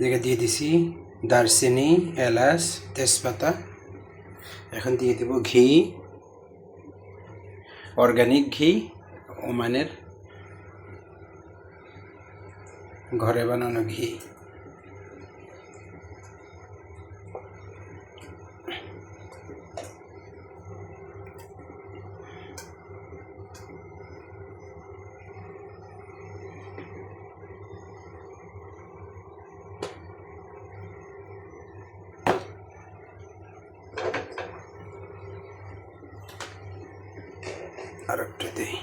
জায়গায় দিয়ে দিছি, দারচিনি, এলাচ, তেজপাতা। এখন দিয়ে দেব ঘি অর্গানিক ঘি, ওমানের ঘরে বানানো ঘি। একটা দিই।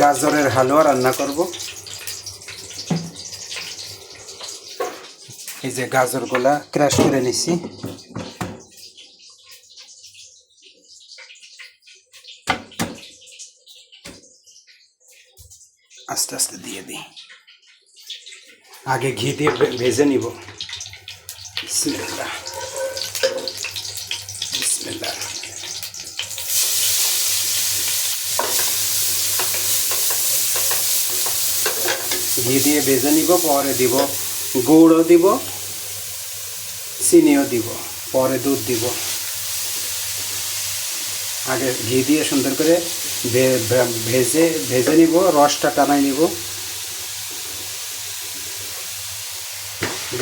গাজরের হালুয়া রান্না করব। এই যে গাজরগুলা ক্রাশ করে নিছি। আস্তে আস্তে দিয়ে দিই। আগে ঘি দিয়ে ভেজে নিব। ঘি দিয়ে ভেজে নিব, পরে দিব গুড়ও দিব, চিনিও দিব, পরে দুধ দিব। আগে ঘি দিয়ে সুন্দর করে ভেজে ভেজে নিব, রসটা টানাই নিব।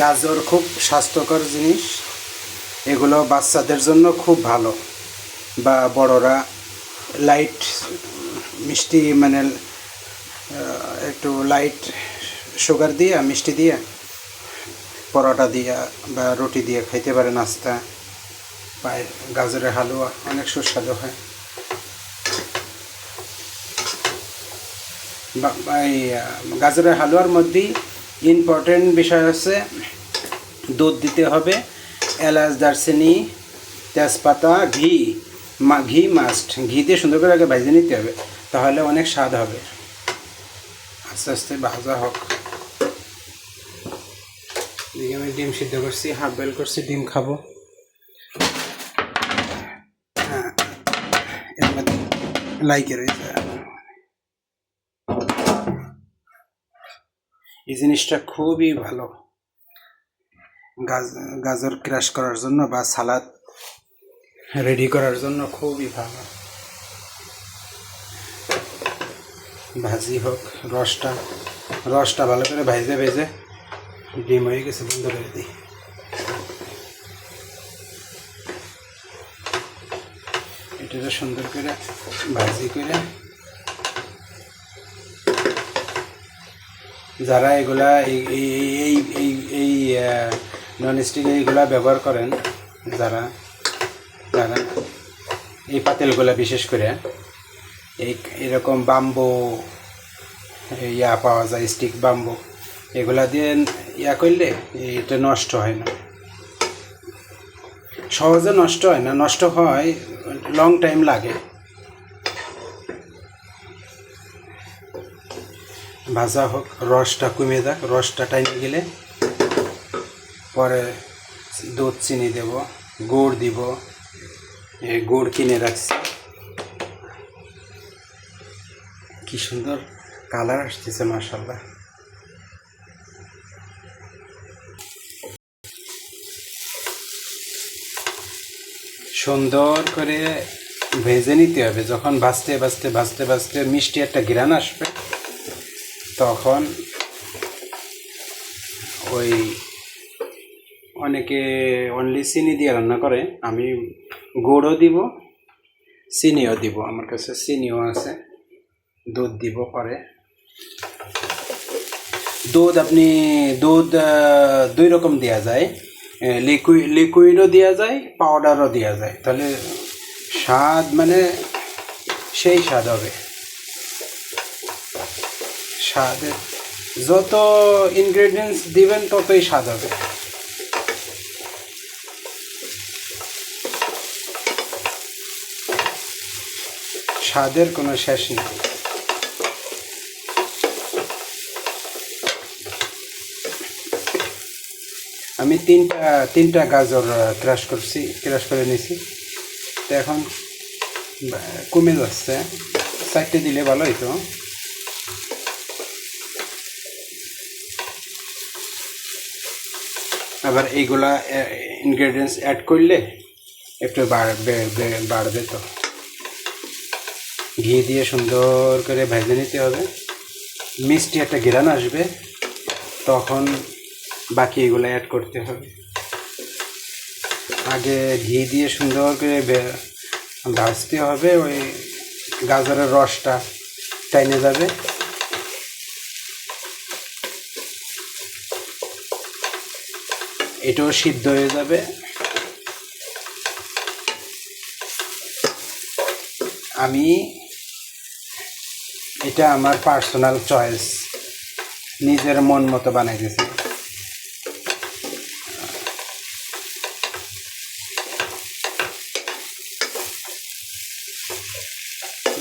গাজর খুব স্বাস্থ্যকর জিনিস। এগুলো বাচ্চাদের জন্য খুব ভালো। বা বড়রা লাইট মিষ্টি মানে একটু লাইট সুগার দিয়ে, মিষ্টি দিয়ে, পরোটা দিয়ে বা রুটি দিয়ে খাইতে পারে নাস্তা। বা গাজরের হালুয়া অনেক সুস্বাদু হয়। গাজরের হালুয়ার মধ্যেই ইম্পর্টেন্ট বিষয় হচ্ছে দুধ দিতে হবে। এলাচ, দারচিনি, তেজপাতা, ঘি, মা, ঘি মাস্ট ঘি দিয়ে সুন্দর করে আগে ভেজে নিতে হবে, তাহলে অনেক স্বাদ হবে। আস্তে আস্তে ভাজা হোক। এদিকে আমি ডিম সিদ্ধ করছি, হাফ বেল করছি, ডিম খাব। হ্যাঁ এর মধ্যে লাইকে রয়েছে। এই জিনিসটা খুবই ভালো। গাজ- গাজর ক্রাশ করার জন্য বা সালাদ রেডি করার জন্য খুবই ভালো। ভাজি হোক, রসটা রসটা ভালো করে ভাজে, ভেজে ডিম হয়ে গেছে, বন্ধ করে দিই। এটা সুন্দর করে ভাজি করে যারা এগুলা এই এই এই এই এই নন স্টিক এইগুলা ব্যবহার করেন, যারা যারা এই পাতিলগুলা বিশেষ করে, এই এরকম বাম্বু ইয়া পাওয়া যায় স্টিক বাম্বু এগুলা দিয়ে ইয়া করলে এটা নষ্ট হয় না। সহজে নষ্ট হয় না, নষ্ট হয় লং টাইম লাগে। ভাজা হোক, রসটা কমে যাক রসটা টাইমে গেলে পরে দুধ চিনি দেব, গুড় দিব। এই গুড় কিনে রাখছি। কি সুন্দর কালার আসতেছে মার্শাল্লাহ সুন্দর করে ভেজে নিতে হবে। যখন ভাজতে ভাজতে ভাজতে ভাজতে মিষ্টি একটা গ্রান আসবে তখন ওই অনেকে অনলি চিনি দিয়ে রান্না করে, আমি গুড়ও দিব, চিনিও দিব, আমার কাছে চিনিও আছে, দুধ দিব পরে। দুধ আপনি, দুধ দুই রকম দেওয়া যায় লিকুইড লিকুইডও দেওয়া যায় পাউডারও দেওয়া যায়, তাহলে স্বাদ মানে সেই স্বাদ হবে। স্বাদের। যত ইনগ্রেডিয়েন্টস দিবেন, ততই স্বাদ হবে। স্বাদের কোনো শেষ নেই। আমি তিনটা তিনটা গাজর ক্রাশ করছি ক্রাশ করে নিয়েছি তো এখন কমে যাচ্ছে চারটে দিলে ভালো হইতো। আবার এইগুলা ইনগ্রেডিয়েন্টস অ্যাড করলে একটু বাড়বে বাড়বে তো। ঘি দিয়ে সুন্দর করে ভেজে নিতে হবে। মিষ্টি একটা ঘেরান আসবে, তখন বাকি এগুলো অ্যাড করতে হবে। আগে ঘি দিয়ে সুন্দর করে ভাজতে হবে, ওই গাজরের রসটা টাইনে যাবে। এটাও সিদ্ধ হয়ে যাবে। আমি এটা আমার পার্সোনাল চয়েস নিজের মন মতো বানাই দিয়েছি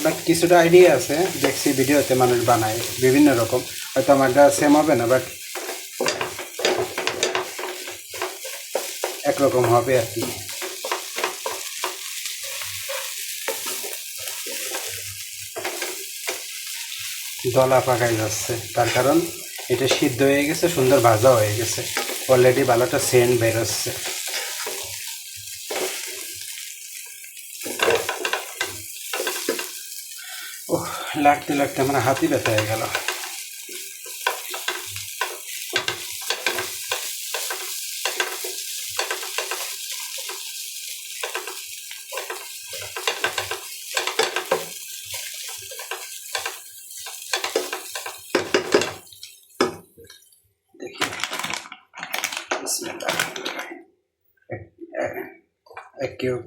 বাট কিছুটা আইডিয়া আছে, দেখছি ভিডিওতে মানুষ বানায়, বিভিন্ন রকম। হয়তো আমারটা সেম হবে না বাট একরকম হবে আর কি। দলা পাকাই যাচ্ছে। তার কারণ এটা সিদ্ধ হয়ে গেছে, সুন্দর ভাজা হয়ে গেছে। অলরেডি ভালোটা সেন্ট বেরোচ্ছে। ওহ, লাগতে লাগতে আমার হাতি ব্যথা হয়ে গেল। কিউ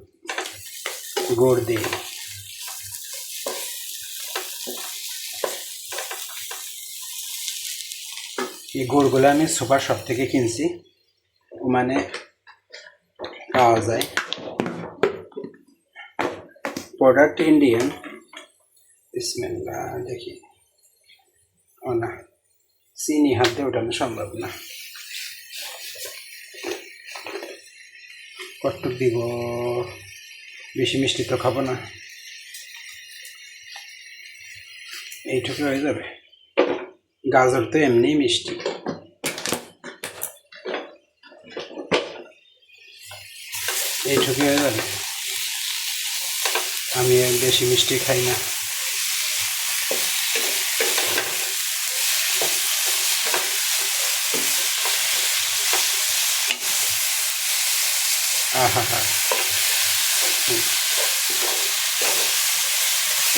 গুড় দিই এই গুড়গুলো আমি সুপার শপ থেকে কিনছি। মানে পাওয়া যায়। প্রোডাক্ট ইন্ডিয়ান বিসমিল্লাহ, দেখি। ও না, চিনি হাত ওঠানো সম্ভব না। কটটুক দিব। বেশি মিষ্টি তো খাব না। এইটুকু হয়ে যাবে। গাজর তো এমনি মিষ্টি। এইটুকু হয়ে যাবে। আমি বেশি মিষ্টি খাই না।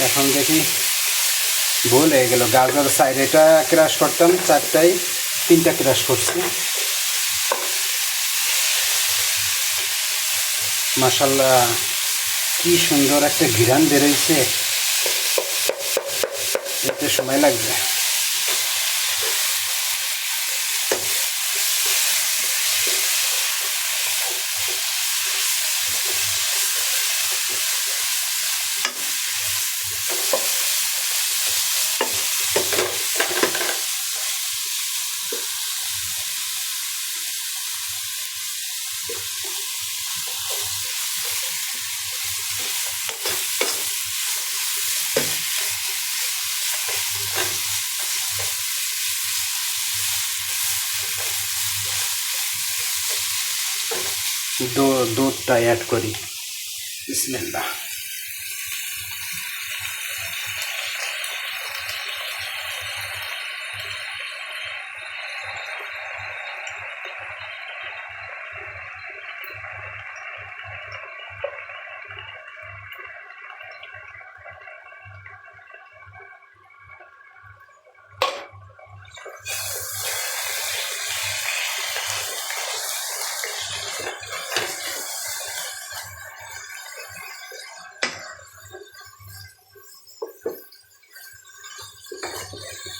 এখন দেখি ভুল হয়ে গেল। গাজর সাইড এটা ক্রাশ করতাম, চারটায় তিনটা ক্রাশ করছি। মাসাল্লাহ কি সুন্দর একটা ঘিরান বেরোইছে একটু সময় লাগবে। দুধটা অ্যাড করি। বিসমিল্লাহ।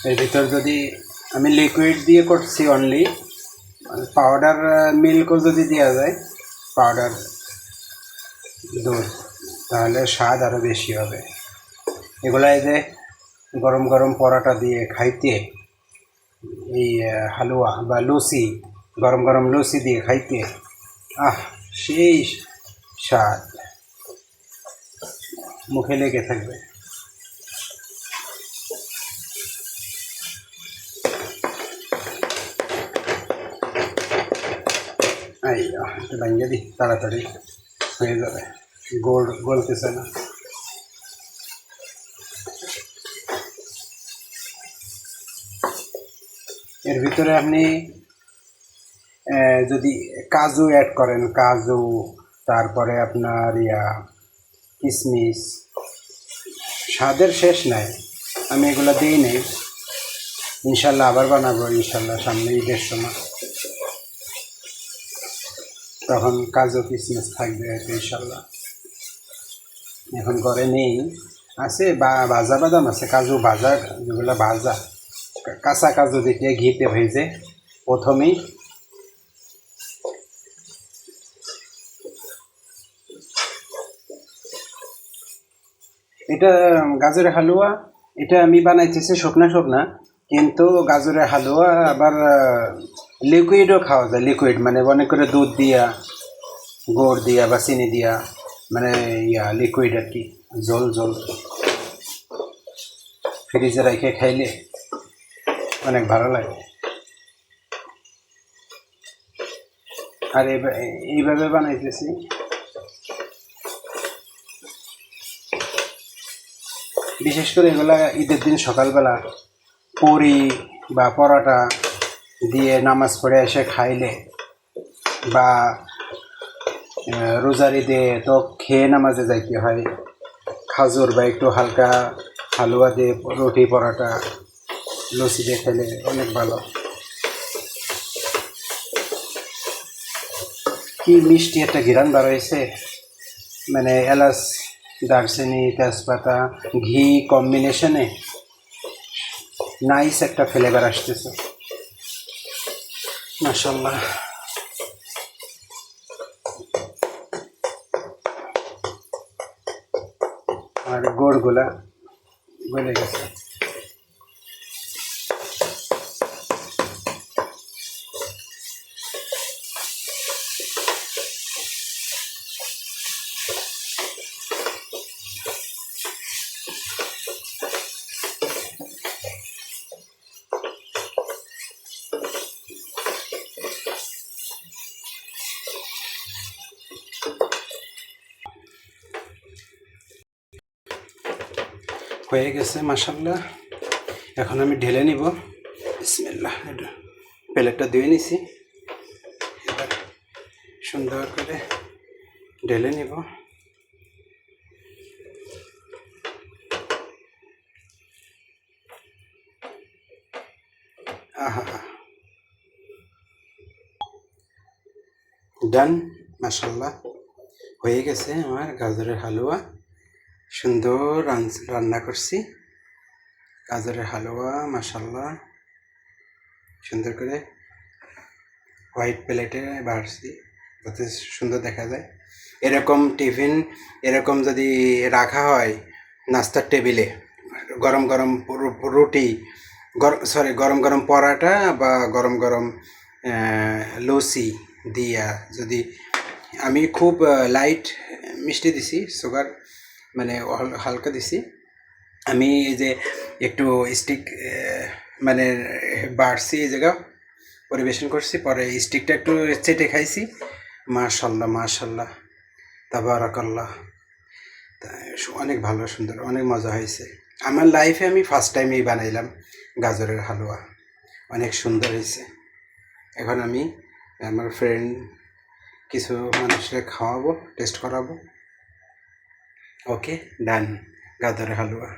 এর ভিতর যদি আমি লিকুইড দিয়ে করছি অনলি পাউডার মিল্কও যদি দেওয়া যায় পাউডার দুধ, তাহলে স্বাদ আরও বেশি হবে। এগুলা এই যে গরম গরম পরোটা দিয়ে খাইতে, এই হালুয়া বা লুচি, গরম গরম লুচি দিয়ে খাইতে, আহ, সেই স্বাদ মুখে লেগে থাকবে। তাড়াতাড়ি হয়ে যাবে গোল গলতেছে না এর ভিতরে আপনি যদি কাজু অ্যাড করেন কাজু তারপরে আপনার ইয়া কিশমিশ স্বাদের শেষ নাই আমি এগুলো দিই নেই ইনশাল্লাহ আবার বানাবো ইনশাল্লাহ সামনে ঈদের সময় তখন কাজু কিশমিশ থাকবে হয়তো ইনশাল্লাহ এখন ঘরে নেই। আছে, বা ভাজা বাদাম আছে, কাজু ভাজা যেগুলো ভাজা কাঁচা কাজু দিয়ে ঘিতে ভেজে প্রথমেই এটা গাজরের হালুয়া, এটা আমি বানাইতেছি শুকনা শুকনা, কিন্তু গাজরের হালুয়া আবার লিকুইডও খাওয়া যায় লিকুইড মানে অনেক করে দুধ দিয়া, গুড় দিয়া বা চিনি দিয়া মানে ইয়া লিকুইড আর কি, জল জল। ফ্রিজে রেখে খাইলে অনেক ভালো লাগে। আর এইভাবে বানাইতেছি। বিশেষ করে এগুলা ঈদের দিন সকালবেলা, পুরি বা পরোটা দিয়ে নামাজ পড়ে এসে খাইলে বা রোজার ঈদে তো খেয়ে নামাজে যাইতে হয়? খাজুর বা একটু হালকা হালুয়া দিয়ে রুটি পরোটা লুচি দিয়ে খেলে অনেক ভালো। কি মিষ্টি একটা ঘিরান বার হয়েছে মানে এলাচ, দারচিনি, তেজপাতা, ঘি কম্বিনেশনে নাইস একটা ফ্লেভার আসতেছে। মাসাল্লাহ আর গোড়গুলা গলে গেছে। হয়ে গেছে মাসাল্লাহ এখন আমি ঢেলে নিব। বিসমিল্লাহ প্লেটটা ধুয়ে নিছি। এবার সুন্দর করে ঢেলে নিব। আহা। ডান মাসাল্লাহ হয়ে গেছে আমার গাজরের হালুয়া। সুন্দর রান- রান্না করছি। গাজরের হালুয়া মাসাল্লাহ সুন্দর করে হোয়াইট প্লেটে বাড়ছি, যাতে সুন্দর দেখা যায়। এরকম টিফিন, এরকম যদি রাখা হয় নাস্তার টেবিলে, গরম গরম রুটি গরম সরি গরম গরম পরাটা বা গরম গরম লসি দিয়া যদি আমি খুব লাইট মিষ্টি দিছি সুগার মানে হাল- হালকা দিছি। আমি এই যে একটু স্টিক মানে বাড়ছি এই জায়গা পরিবেশন করছি, পরে স্টিকটা একটু চেটে খাইছি। মাশাল্লাহ মাশাল্লাহ। তাবারাকাল্লাহ। অনেক ভালো, সুন্দর, অনেক মজা হয়েছে। আমার লাইফে আমি ফার্স্ট টাইম এই বানাইলাম গাজরের হালুয়া। অনেক সুন্দর হয়েছে। এখন আমি আমার ফ্রেন্ড কিছু মানুষকে খাওয়াবো টেস্ট করাবো। ওকে ডান গাজরের হালুয়া